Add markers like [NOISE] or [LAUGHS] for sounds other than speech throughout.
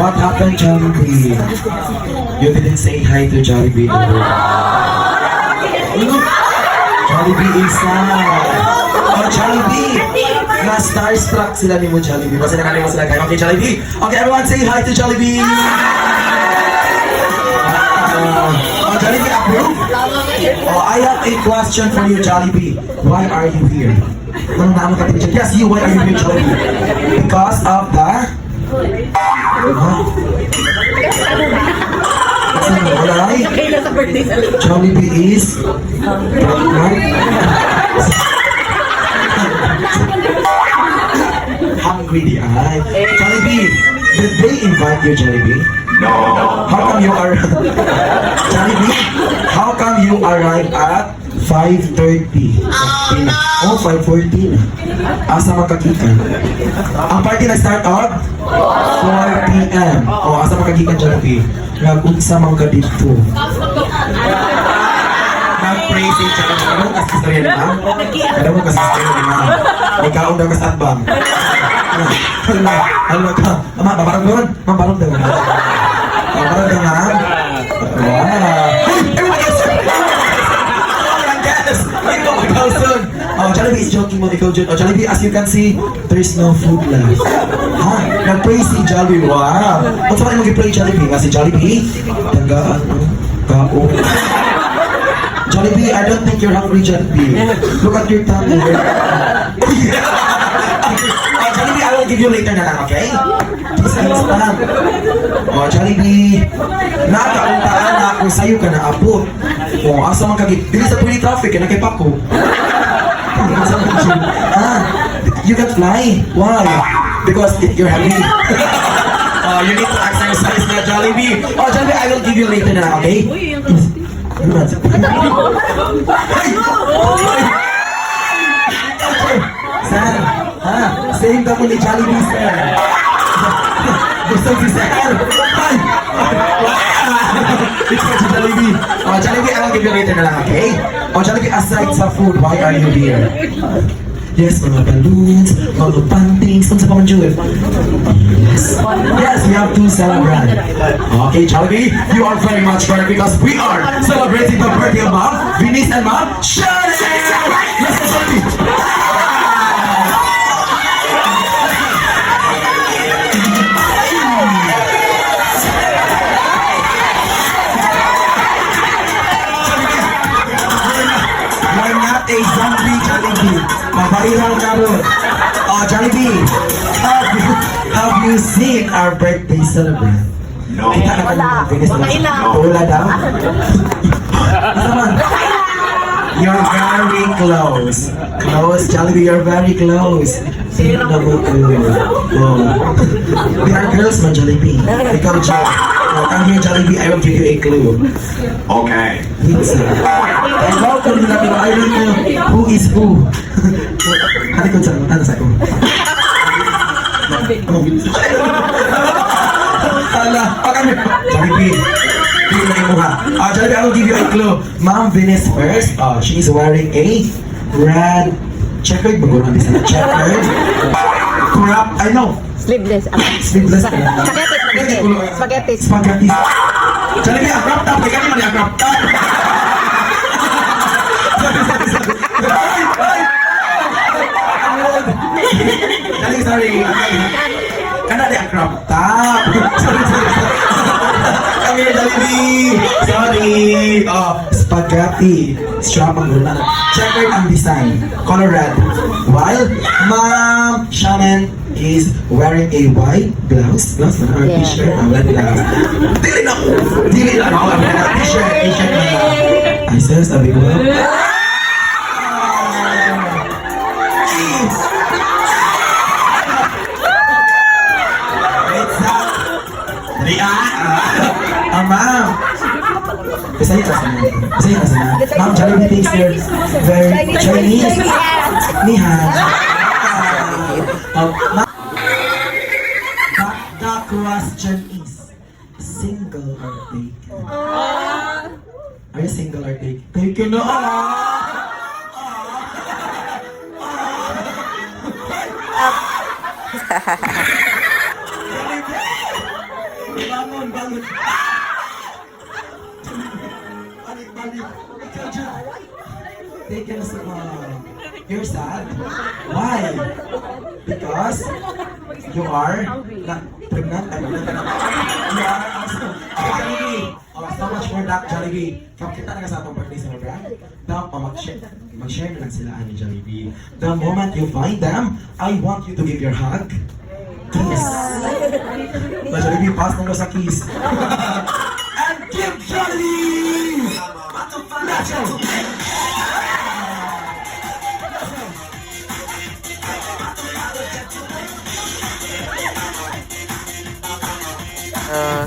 What happened, Jollibee? You didn't say hi to Jollibee. Jollibee is sad. Oh, Jollibee! Na starstruck sila ni mo, Jollibee. Basta nakalima sila kayo. Okay, Jollibee. Okay, everyone say hi to Jollibee. Uh, oh, Jollibee approve? Oh, I have a question for you, Jollibee. Why are you here? Anong naman ka? Yes, you. Why are you here, Jollibee? Because of the... Huh? Wala ay? Jollibee is... Hungry di ay. Jollibee, did they invite you, Jollibee? No. How come you are... Jollibee, how come you arrived at 5.30? Oh, 5.14. Asa makagikan? Ang party na-start at 4 p.m. Oh, asa makagikan, Jollibee? Nag-unsa man ka dito. Nag-pray si Jollibee. Ano kasi istorya ni ma'am? Ano mo kasi istorya ni ma'am? Ikaw daw ka sa atbang. Hala, hala ka. Ama, babarang doon. Barang daw. Babarang daw, ma'am. Wow. Jollibee is joking mo, ikaw Jun. Oh, Jollibee, as you can see, there's no food left. Ha? Nag-pray si Jollibee. Wow. Kung saan mo mag-pray Jollibee? Nga si Jollibee, taga, ano, kao. Jollibee, I don't think you're hungry, Jollibee. Look at your tummy. [LAUGHS] oh, Jollibee, I will give you later na lang, okay? Please, please. Oh, Jollibee, nakauntaan na ako sa'yo ka na abot. Oh, asa man kagi. Dili sa puli traffic, na kay Paco. Ah, you can fly. Why? Because if you're happy. [LAUGHS] oh, you need to exercise na Jollibee. Oh, Jollibee, I will give you later na okay? Ay! Ay! Sir, ha? Same ka po ni Jollibee, sir. [LAUGHS] Gusto si Sir. Ay! It's for Jollibee. Oh, Jollibee, I will give you later na lang, okay? Oh, Jollibee, aside sa food, why are you here? Yes, mga balloons, mga pantings, kung sa pamanjul. Yes. Yes, we have to celebrate. Okay, Jollibee, you are very much correct because we are celebrating the birthday of Mom, Venice and Mom, Shirley! Let's go, Jollibee! Zombie, Jollibee. Mabairal ka ron. Oh, Jollibee, have you, have you seen our birthday celebrant? No. Kita na kami ng Wala. Wala daw? [LAUGHS] Ano man? You're very close. Close, Jollibee, you're very close. Sino na mo ko? Oh. We are girls man, Jollibee. Ikaw, Jollibee. Oh, come here, Jollibee. I will give you a clue. Okay. Pizza. And welcome to Latino Island ko. Who is who? Ano ko sa ano sa ko? Ala, pag kami. Jollibee. Hindi na mukha. Ah, Jollibee, I will give you a clue. Ma'am Venus first. Oh, she's wearing a red checkered. Bago natin sa checkered. Crop. I know. Sleeveless. ano? Sleeveless. Spaghetti, spaghetti. Spaghetti. Spaghetti. Jollibee, ang crop top. Ikaw naman yung crop top. Dali, sorry. Kana di ang crop Sorry. Oh, spaghetti. Strap ang gula. Checkered ang design. Color red. While Ma'am Shannon is wearing a white blouse. Blouse na or Yeah. t-shirt. Ah, white blouse. Dili na ko. Dili na ako. T-shirt. T-shirt na lang. Ay, sir, sabi ko. Jollibee thinks they're very Chinese. Ni Han. Ah, ma'am. But the question is, single or vacant? Are you single or take? Take you na! Bangon, [LAUGHS] You na sa You're sad? Why? Because you are not pregnant. You are also. Jollibee. Oh, so much for that, Jollibee. Kung kita na sa atong birthday dapat pa mag-share. Mag-share na lang sila ani Jollibee. The moment you find them, I want you to give your hug. Kiss. Na Jollibee, pass na sa kiss. [LAUGHS] Kayo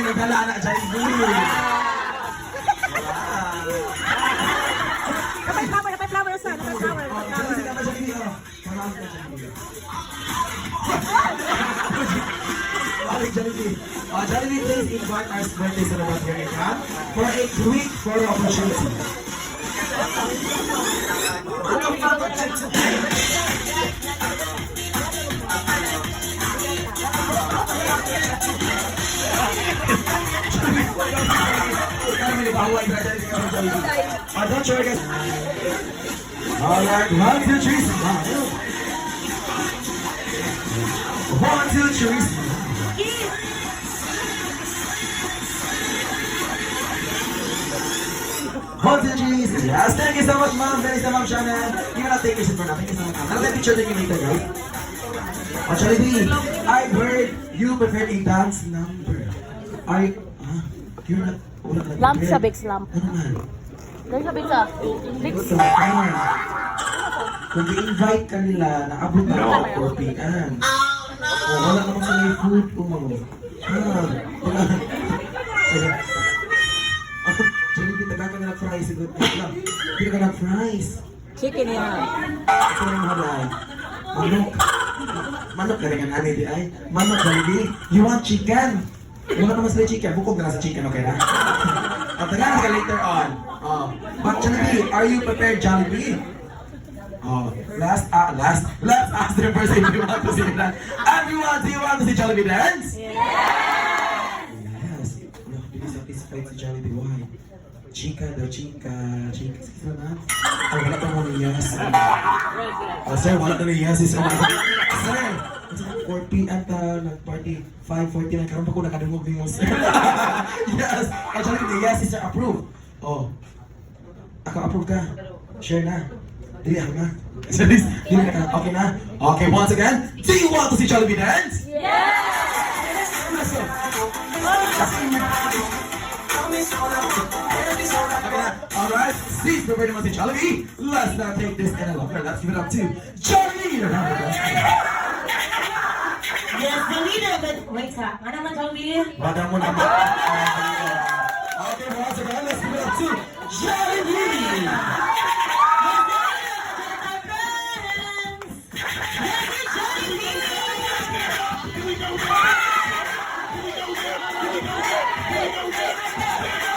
nagdala na dyan. Kapay flower, kapay flower sa, kapay flower. Sige ka ba dyan? Marami ka dyan. Balik Jollibee. Uh, Jollibee, please invite our birthday celebrant here in camp for a quick photo opportunity. Uh, don't worry, guys. Alright, one, two, three, smile. One, two, three, smile. Two, three, smile. Yes, thank you so much, ma'am. You so much, Shannon. You cannot take your seat for now. Thank you so much, ma'am. Another picture taking later, guys. Oh, Jollibee, I heard you prepared a dance number. Are you, ah, you're not, wala ka Lamp sa Bix, lamp. Ano man? Dahil sa Bix ah. Sa pan. Kung i-invite ka nila, naabot na ako 4 p.m. Oh, wala sa may food ko. Ah, [LAUGHS] wala. Sige. Ako, Jollibee, taga ka nila fries. Hindi ka na fries. Chicken yan. Ito na yung halay. Manok. Manok rin ang ani di ay. Manok, Jollibee. You want chicken? Wala naman sila chicken. Bukog na lang sa chicken, okay na? O, taga ka later on. Oh. But Jollibee, are you prepared, Jollibee? Oh, last, uh, last, let's ask the person if you want to see that. Everyone, do you want to see Jollibee dance? Yes. Wala, hindi satisfied si Jollibee. Why? Chica daw, chica, chica. Sige na. Oh, wala pa mo niya. Oh, sir, wala na niya. Si sir, sir, 4 p.m. ta, nag-party. 5.40 na, karoon pa ko nakadungog mo, sir. [LAUGHS] yes. Yes, si sir, approve. Oh, ako approve ka. Share na. Dili ako na. Serious? Dili ka. Okay na? Okay, once again, do you want to see Jollibee dance? Yes! Na. Alright, please prepare naman si Jollibee. Let's not take this any longer. Let's give it up to Jollibee! Yes, the leader the... Wait, ang leader? Bada mo naman. Okay, once again, let's give it up to Jollibee! Yeah.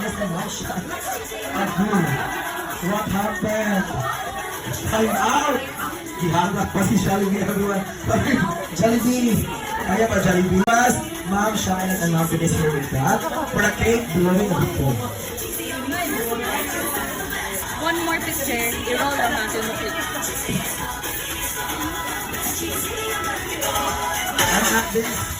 Venus and. Again, what happened? Time out! Gihanap pa si Jollibee, everyone. Jollibee! Kaya pa Jollibee? Mas, Ma'am Shine and Ma'am Venus here with that. For the cake, blowing a before. One more picture. I-roll lang natin mo. And at this,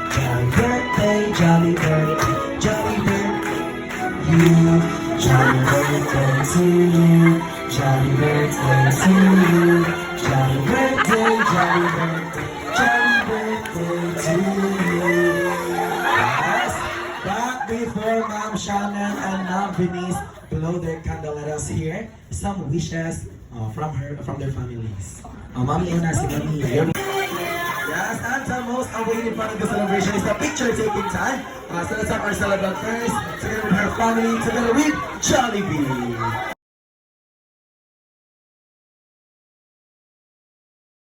Ma'am Venice blow their us hear some wishes uh, from her, from their families. Uh, Mami Una, si Mami. Yes, and the most awaited part of the celebration is the picture taking time. Uh, so let's have our celebrant first, together with her family, together with Jollibee.